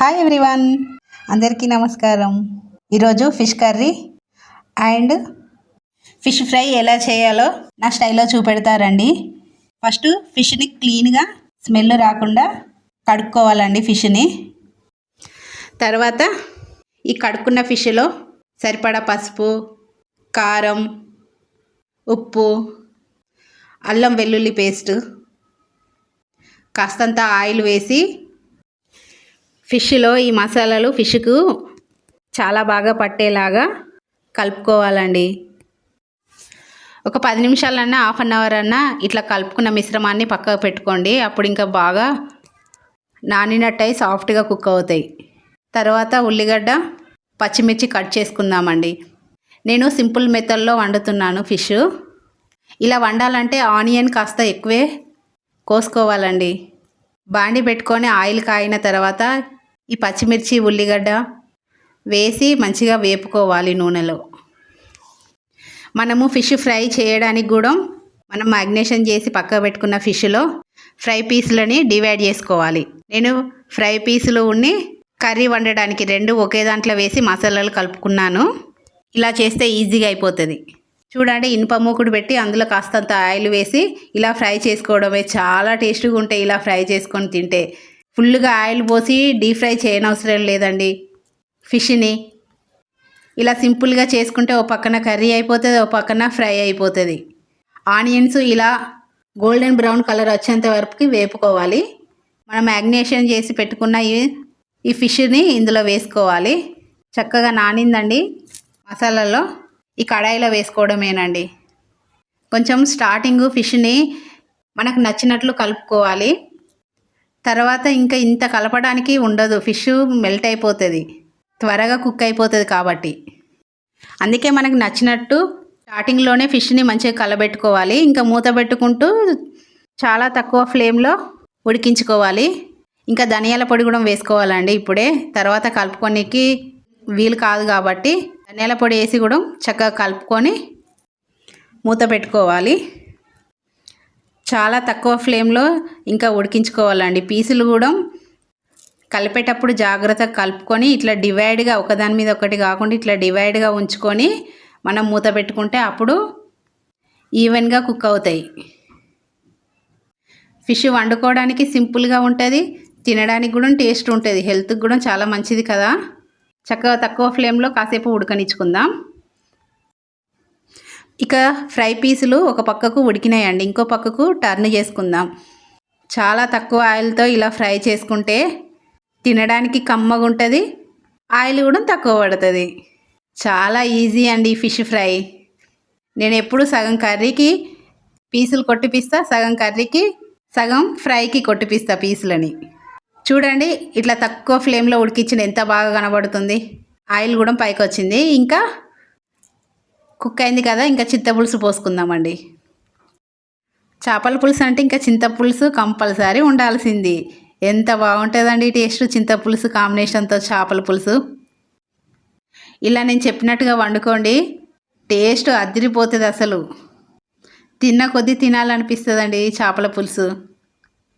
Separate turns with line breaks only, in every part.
Hi everyone అందరికీ నమస్కారం. ఈరోజు fish curry and fish fry ఎలా చేయాలో నా స్టైల్లో చూపెడతారండి. ఫస్ట్ ఫిష్ని క్లీన్గా స్మెల్ రాకుండా కడుక్కోవాలండి ఫిష్ని. తర్వాత ఈ కడుక్కున్న ఫిష్లో సరిపడా పసుపు కారం ఉప్పు అల్లం వెల్లుల్లి పేస్ట్ కాస్తంత ఆయిల్ వేసి ఫిష్లో ఈ మసాలాలు ఫిష్కు చాలా బాగా పట్టేలాగా కలుపుకోవాలండి. ఒక పది నిమిషాలన్నా హాఫ్ అన్ అవర్ అన్నా ఇట్లా కలుపుకున్న మిశ్రమాన్ని పక్కకు పెట్టుకోండి. అప్పుడు ఇంకా బాగా నానినట్టయి సాఫ్ట్గా కుక్ అవుతాయి. తర్వాత ఉల్లిగడ్డ పచ్చిమిర్చి కట్ చేసుకుందామండి. నేను సింపుల్ మెథడ్లో వండుతున్నాను ఫిష్. ఇలా వండాలంటే ఆనియన్ కాస్త ఎక్కువే కోసుకోవాలండి. బాండి పెట్టుకొని ఆయిల్ కాయిన తర్వాత ఈ పచ్చిమిర్చి ఉల్లిగడ్డ వేసి మంచిగా వేపుకోవాలి నూనెలో. మనము ఫిష్ ఫ్రై చేయడానికి కూడా మనం మ్యాగ్నేషన్ చేసి పక్క పెట్టుకున్న ఫిష్లో ఫ్రై పీసులని డివైడ్ చేసుకోవాలి. నేను ఫ్రై పీసులు ఉండి కర్రీ వండడానికి రెండు ఒకే దాంట్లో వేసి మసాలాలు కలుపుకున్నాను. ఇలా చేస్తే ఈజీగా అయిపోతుంది. చూడండి ఇనుప మూకుడు పెట్టి అందులో కాస్తంత ఆయిల్ వేసి ఇలా ఫ్రై చేసుకోవడమే. చాలా టేస్ట్గా ఉంటాయి ఇలా ఫ్రై చేసుకొని తింటే ఫుల్గా ఆయిల్ పోసి డీప్ ఫ్రై చేయనవసరం లేదండి. ఫిష్ని ఇలా సింపుల్గా చేసుకుంటే ఓ పక్కన కర్రీ అయిపోతుంది ఓ పక్కన ఫ్రై అయిపోతుంది. ఆనియన్స్ ఇలా గోల్డెన్ బ్రౌన్ కలర్ వచ్చేంత వరకు వేపుకోవాలి. మనం మ్యాగ్నేషన్ చేసి పెట్టుకున్న ఈ ఈ ఫిష్ని ఇందులో వేసుకోవాలి. చక్కగా నానిందండి మసాలాలో. ఈ కడాయిలో వేసుకోవడమేనండి. కొంచెం స్టార్టింగ్ ఫిష్ని మనకు నచ్చినట్లు కలుపుకోవాలి. తర్వాత ఇంకా ఇంత కలపడానికి ఉండదు. ఫిష్ మెల్ట్ అయిపోతుంది. త్వరగా కుక్ అయిపోతుంది కాబట్టి. అందుకే మనకు నచ్చినట్టు స్టార్టింగ్లోనే ఫిష్ని మంచిగా కలబెట్టుకోవాలి. ఇంకా మూత పెట్టుకుంటూ చాలా తక్కువ ఫ్లేమ్లో ఉడికించుకోవాలి. ఇంకా ధనియాల పొడి కూడా వేసుకోవాలండి ఇప్పుడే. తర్వాత కలుపుకోనికి వీలు కాదు కాబట్టి ధనియాల పొడి వేసి కూడా చక్కగా కలుపుకొని మూత పెట్టుకోవాలి. చాలా తక్కువ ఫ్లేమ్లో ఇంకా ఉడికించుకోవాలండి. పీసులు కూడా కలిపేటప్పుడు జాగ్రత్తగా కలుపుకొని ఇట్లా డివైడ్గా ఒకదాని మీద ఒకటి కాకుండా ఇట్లా డివైడ్గా ఉంచుకొని మనం మూత పెట్టుకుంటే అప్పుడు ఈవెన్గా కుక్ అవుతాయి. ఫిష్ వండుకోవడానికి సింపుల్గా ఉంటుంది తినడానికి కూడా టేస్ట్ ఉంటుంది హెల్త్కి కూడా చాలా మంచిది కదా. చక్కగా తక్కువ ఫ్లేమ్లో కాసేపు ఉడకనిచ్చుకుందాం. ఇక ఫ్రై పీసులు ఒక పక్కకు ఉడికినాయండి. ఇంకో పక్కకు టర్న్ చేసుకుందాం. చాలా తక్కువ ఆయిల్తో ఇలా ఫ్రై చేసుకుంటే తినడానికి కమ్మగా ఉంటుంది. ఆయిల్ కూడా తక్కువ పడుతుంది. చాలా ఈజీ అండి ఫిష్ ఫ్రై. నేను ఎప్పుడు సగం కర్రీకి పీసులు కొట్టిపిస్తా సగం కర్రీకి సగం ఫ్రైకి కొట్టిపిస్తా పీసులని. చూడండి ఇట్లా తక్కువ ఫ్లేమ్లో ఉడికించిన ఎంత బాగా కనబడుతుంది. ఆయిల్ కూడా పైకి వచ్చింది ఇంకా కుక్ అయింది కదా ఇంకా చింతపులుసు పోసుకుందామండి. చేపల పులుసు అంటే ఇంకా చింతపులుసు కంపల్సరీ ఉండాల్సింది. ఎంత బాగుంటుందండి టేస్ట్ చింతపులుసు కాంబినేషన్తో చేపల పులుసు. ఇలా నేను చెప్పినట్టుగా వండుకోండి టేస్ట్ అదిరిపోతుంది అసలు. తిన్న కొద్దీ తినాలనిపిస్తుందండి చేపల పులుసు.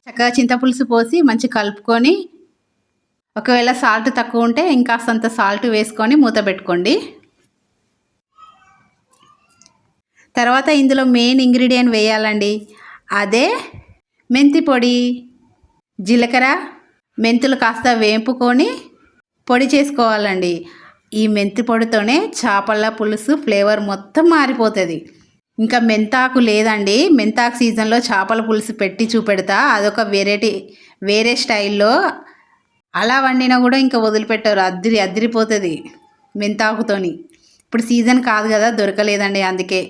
చక్కగా చింతపులుసు పోసి మంచి కలుపుకొని ఒకవేళ సాల్ట్ తక్కువ ఉంటే ఇంకాస్తంత సాల్ట్ వేసుకొని మూత పెట్టుకోండి. తర్వాత ఇందులో మెయిన్ ఇంగ్రీడియంట్ వేయాలండి. అదే మెంతి పొడి జీలకర్ర మెంతులు కాస్త వేపుకొని పొడి చేసుకోవాలండి. ఈ మెంతి పొడితోనే చేపల పులుసు ఫ్లేవర్ మొత్తం మారిపోతుంది. ఇంకా మెంతాకు లేదండి. మెంతాకు సీజన్లో చేపల పులుసు పెట్టి చూపెడతా. అదొక వెరైటీ వేరే స్టైల్లో అలా వండినా కూడా ఇంకా వదిలిపెట్టారు. అద్దిరి అద్దిరిపోతుంది మెంతాకుతోని. ఇప్పుడు సీజన్ కాదు కదా దొరకలేదండి అందుకే.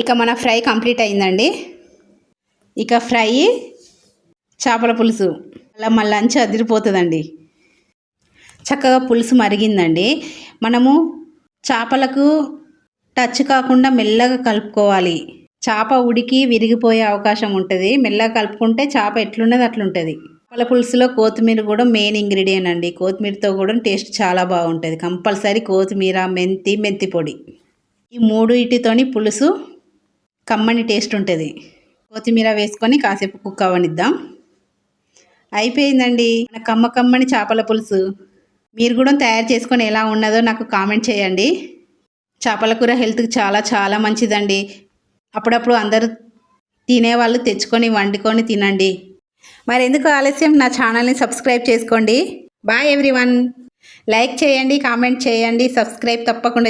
ఇక మన ఫ్రై కంప్లీట్ అయిందండి. ఇక ఫ్రై చేపల పులుసు. అలా మన లంచ్ అదిరిపోతుందండి. చక్కగా పులుసు మరిగిందండి. మనము చేపలకు టచ్ కాకుండా మెల్లగా కలుపుకోవాలి. చేప ఉడికి విరిగిపోయే అవకాశం ఉంటుంది. మెల్లగా కలుపుకుంటే చేప ఎట్లున్నది అట్లుంటుంది. చేపల పులుసులో కొత్తిమీర కూడా మెయిన్ ఇంగ్రీడియంట్ అండి. కొత్తిమీరతో కూడా టేస్ట్ చాలా బాగుంటుంది. కంపల్సరీ కొత్తిమీర మెంతి మెంతి పొడి. ఈ మూడు ఇటుతోని పులుసు కమ్మని టేస్ట్ ఉంటుంది. కొత్తిమీర వేసుకొని కాసేపు కుక్ అవనిద్దాం అయిపోయిందండి. మన కమ్మ కమ్మని చేపల పులుసు. మీరు కూడా తయారు చేసుకొని ఎలా ఉన్నదో నాకు కామెంట్ చేయండి. చేపల కూర హెల్త్కి చాలా చాలా మంచిదండి. అప్పుడప్పుడు అందరూ తినేవాళ్ళు తెచ్చుకొని వండుకొని తినండి. మరి ఎందుకు ఆలస్యం? నా ఛానల్ని సబ్స్క్రైబ్ చేసుకోండి. Bye everyone. లైక్ చేయండి కామెంట్ చేయండి. సబ్స్క్రైబ్ తప్పకుండా